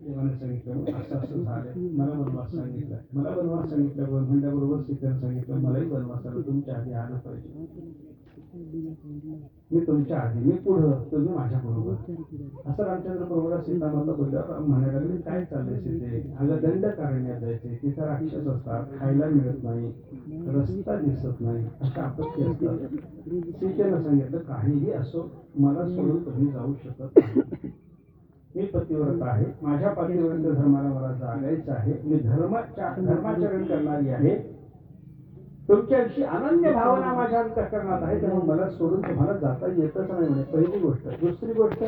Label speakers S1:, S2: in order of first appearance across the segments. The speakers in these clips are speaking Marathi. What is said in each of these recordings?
S1: देवाने सांगितलं असं असं झालं. मला वनवास सांगितलं. मला वनवास सांगितलं म्हणल्याबरोबर सीतेने सांगितलं मलाही वनवासाला तुमच्या आधी आलं पाहिजे. मी तुमच्या आधी मी पुढं तुम्ही माझ्या बरोबर. असं रामचंद्र प्रभूला सीतामाता बोलल्यावर म्हणायला लागले काय चाललंय सीते? अगं दंड करण्यात जायचे. तिथं राक्षस असतात खायला मिळत नाही रस्ता दिसत नाही अशा आपत्ती असतात. सीतेनं सांगितलं काहीही असो मला सोडून तुम्ही जाऊ शकत नाही. मी पतिव्रत आहे. माझ्या पतिव्रत धर्माला मला जागायचं आहे. मी धर्माच्या धर्माचरण करणारी आहे. तुमच्याविषयी अनन्य भावना माझ्या अंतकरणात आहे. त्यामुळे मला सोडून तुम्हाला जाता येतच नाही म्हणे. पहिली गोष्ट. दुसरी गोष्ट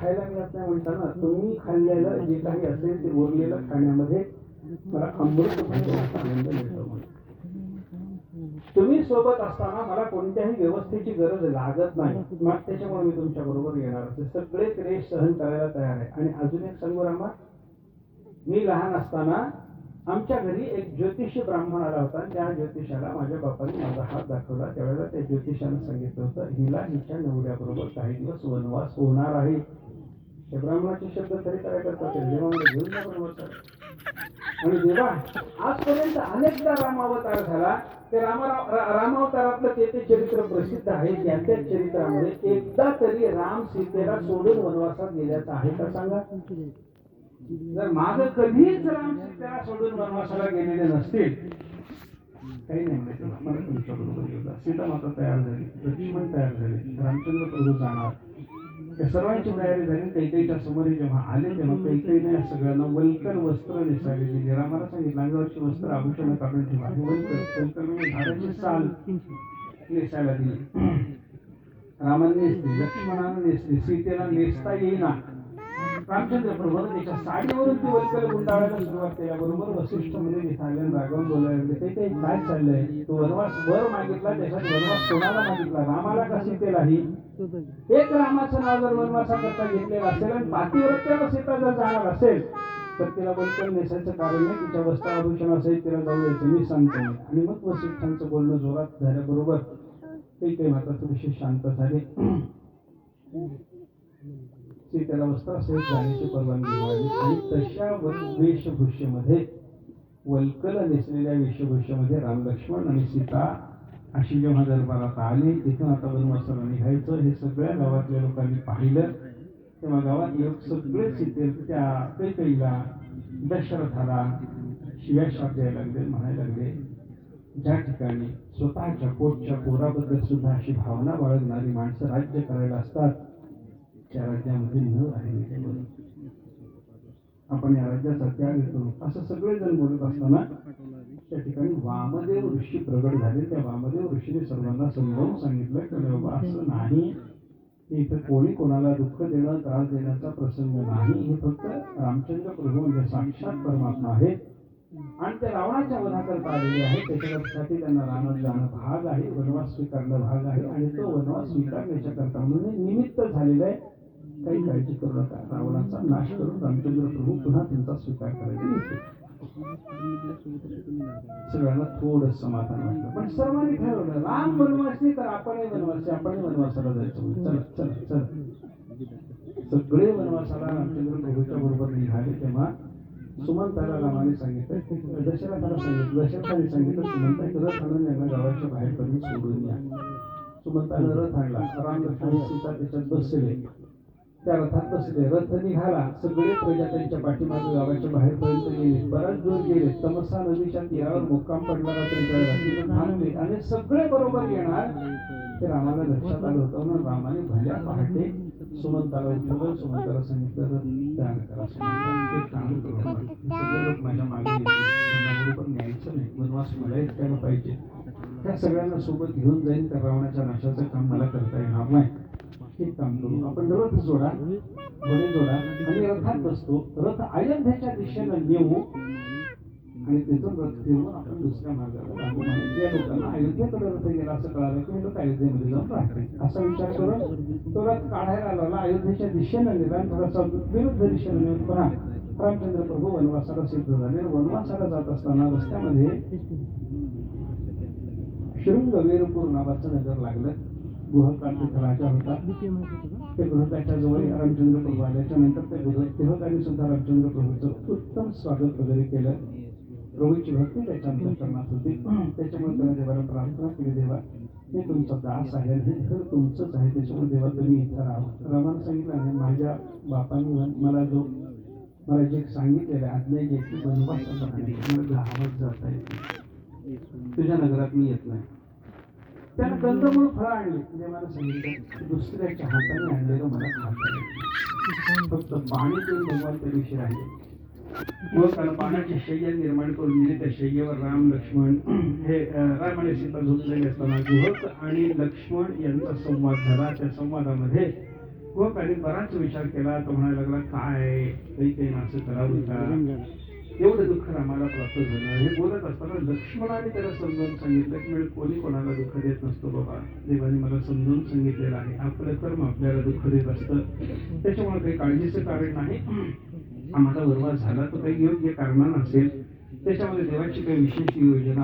S1: खायला मिळत नाही म्हणताना तुम्ही खाल्लेलं जे काही असेल ते उरलेलं खाण्यामध्ये मला अमृत आनंद मिळतो म्हणून तुम्ही सोबत असताना मला कोणत्याही व्यवस्थेची गरज लागत नाही. मग त्याच्यामुळे मी तुमच्या बरोबर येणार असते सगळे क्लेश सहन करायला तयार आहे. आणि अजून एक सांगू रामा मी लहान असताना आमच्या घरी एक ज्योतिषी ब्राह्मण आला होता. त्या ज्योतिषाला माझ्या बापाने माझा हात दाखवला. त्यावेळेला त्या ज्योतिषानं सांगितलं होतं हिला हिच्या नवऱ्याबरोबर काही दिवस वनवास होणार आहे. ते ब्राह्मणाचे शब्द तरी काय करतात. जेव्हा घेऊन जा आणि देवा आजपर्यंत अनेकदा रामावतार झाला ते रामा रामावतारातलं ते ते चरित्र प्रसिद्ध आहे त्यांच्या चरित्रामध्ये एकदा तरी राम सीतेला सोडून वनवासात गेल्याचं आहे का सांगा? जर माग कधीच राम सीतेला सोडून वनवासाला गेलेले नसतील काही नाही तुमच्या बरोबर सीता माता तयार झाली लक्ष्मण तयार झाले रामचंद्र प्रभू जाणार. त्या सर्वांची तयारी झाली. कैकेईच्या समोर जेव्हा आले तेव्हा कैकेईने या सगळ्यांना वलकर वस्त्र नेसावे. निरामाला सांगितलं अंगावरची वस्त्र आभूषण काढून ठेवा. वलकर वलकर म्हणजे झाडाची साल नेसायला दिली रामाने नेसली लक्ष्मणाने नेसली सीतेला नेसता येईना. रामचंद्र प्रभूने त्याच्या साडीवरून ती वल्कल गुंडाळायला सुरुवात केल्याबरोबर वसिष्ठ म्हणजे मध्ये निघाले रागवून बोलायला लागले ते काही काय चाललंय? तो वनवास वर मागितला त्याच्यात वनवास कोणाला मागितला? रामाला का सीतेलाही एक रामाचं नाव जर वनवासाकरता घेतलेलं असेल आणि पातिव्रत्याला सीता जर जाणार असेल तर तिला वल्कल नेसायचं कारण नाही तिच्या वस्त्र आभूषण असेल तिला जाऊ द्यायचं मी सांगतो. आणि मग वसिष्ठांचं बोलणं जोरात झाल्याबरोबर ते काही मात्र थोडीशी शांत झाली. सीतेला वस्त्रासहित जाण्याची परवानगी मिळाली. आणि तशा व- वेशभूषेमध्ये वल्कल नेसलेल्या वेशभूषेमध्ये राम लक्ष्मण आणि सीता अशी जेव्हा दरबारात आली तिथून आता वनवासाला निघायचं. हे सगळ्या गावातल्या लोकांनी पाहिलं. तेव्हा गावात लोक सगळे सीते त्या कैकईला दशरथाला शिव्या शाप द्यायला लागले म्हणायला लागले ज्या ठिकाणी स्वतःच्या पोटच्या पोराबद्दल सुद्धा अशी भावना बाळगणारी माणसं राज्य करायला असतात या राज्यामध्ये न राहिलेले आपण या राज्याचा त्याग करू असं सगळेजण बोलत असताना त्या ठिकाणी वामदेव ऋषी प्रगट झाले. त्या वामदेव ऋषीने सर्वांना समजावून सांगितलं की बाबा असं नाही. इथं कोणी कोणाला दुःख देणं त्रास देण्याचा प्रसंग नाही. हे फक्त रामचंद्र प्रभू म्हणजे साक्षात परमात्मा आहे. आणि ते रावणाच्या वनाकरता आलेले आहे. त्याच्यासाठी त्यांना रानात जाणं भाग आहे. वनवास स्वीकारणं भाग आहे. आणि तो वनवास स्वीकारण्याच्या करता म्हणून निमित्त झालेलं आहे. काही काळजी करू नका. रावणाचा नाश करून रामचंद्र प्रभू पुन्हा त्यांचा स्वीकार करायचा येते सगळ्यांना थोडं समाधान वाटलं. पण सर्वांनी ठरवलं राम वनवासी तर आपणही वनवासी आपणही वनवासाला जायचं म्हणजे चला चला चला. सगळे वनवासाला रामचंद्र प्रभूच्या बरोबर निघाले तेव्हा सुमंताला रामाने सांगितलं दशरथाला सांगितलं दशरथाने सांगितलं सुमंत रथ आणून यांना गावाच्या बाहेर करून सोडून या. सुमंतानं रथ आणला. राम लक्ष्मण सीता त्याच्यात बसले. त्या रथात बसले. रथ निघाला. सगळे प्रजा त्यांच्या पाठीमागे गावाच्या बाहेरपर्यंत गेले. बराच दूर गेले. तमसा नदीच्या तीरावर मुक्काम पडला त्यांच्या थांबले. आणि सगळे बरोबर येणार ते रामाला लक्षात आलं होतं. म्हणून रामाने भल्या पहाटे सुमंताला उठवलं. सुमंताला सांगितलं रथ दान करा. सुमंता काम करू सगळे लोक माझ्या मागे पण न्यायचं नाही. वनवास मला एकट्याला पाहिजे. त्या सगळ्यांना सोबत घेऊन जाईन त्या रावणाच्या नाशाचं काम मला करता येणार नाही. हे काम करू आपण रथ जोडा घोडे जोडा आणि रथात बसतो रथ अयोध्येच्या दिशेनं नेऊ आणि तिथून रथ फिरवून आपण दुसऱ्या मार्गाला लागू लोकांना अयोध्येकडे रथ गेला असं कळालं की लोक अयोध्येमध्ये जाऊन राहते असा विचार करून तो रथ काढायला लागला अयोध्येच्या दिशेनं नेला आणि थोडासा विरुद्ध दिशेनं नेऊन पहा रामचंद्र प्रभू वनवासाला सिद्ध झाले. वनवासाला जात असताना रस्त्यामध्ये शृंगवीरपूर नावाचं नगर लागलं. गुहकार्तिक राजा होता. ते गृहकाच्या जवळ रामचंद्र प्रभू आल्याच्यानंतर त्या गृह तेव्हा सुद्धा रामचंद्र प्रभूचं उत्तम स्वागत वगैरे केलं. प्रभूची भक्ती त्याच्या अंतकरणात होती. त्याच्यामुळे त्याने देवाला प्रार्थना केली देवा हे तुमचा दास आहे आणि हे घर तुमचंच आहे. त्याच्यामुळे देवा तुम्ही इथं राहा. रामानं सांगितलं आहे माझ्या बापांनी मला जो मला जे सांगितलेलं आहे आज्ञा जी आहे ती वनवासाला आहे. मला गावात जाता येत तुझ्या नगरात मी येत नाही. त्यानं कंदमूळ फळं आणली. म्हणजे मला सांगितलं दुसऱ्याच्या हाताने आणलेलं मला खाता फक्त पाणी पिऊन भगवान त्या दिवशी राहिले. व पाण्याचे शय्य निर्माण करून दिले. त्या शय्येवर राम लक्ष्मण हे राम आणि सीता झोपलेले असताना गुहक आणि लक्ष्मण यांचा संवाद झाला. त्या संवादामध्ये गुहकाने बराच विचार केला. तो म्हणायला लागला काय? काही काही असं करावं का? एवढं दुःख रामाला प्राप्त झालं. हे बोलत असताना लक्ष्मणाने त्याला समजावून सांगितलं की म्हणजे कोणी कोणाला दुःख देत नसतो बाबा. देवाने मला समजावून सांगितलेलं आहे. आपलं कर्म आपल्याला दुःख देत असतं. त्याच्यामुळे काही काळजीचं कारण नाही. आम्हाला वरवाद झाला तर काही योग्य कारणानं असेल. त्याच्यामध्ये देवाची काही विशेष योजना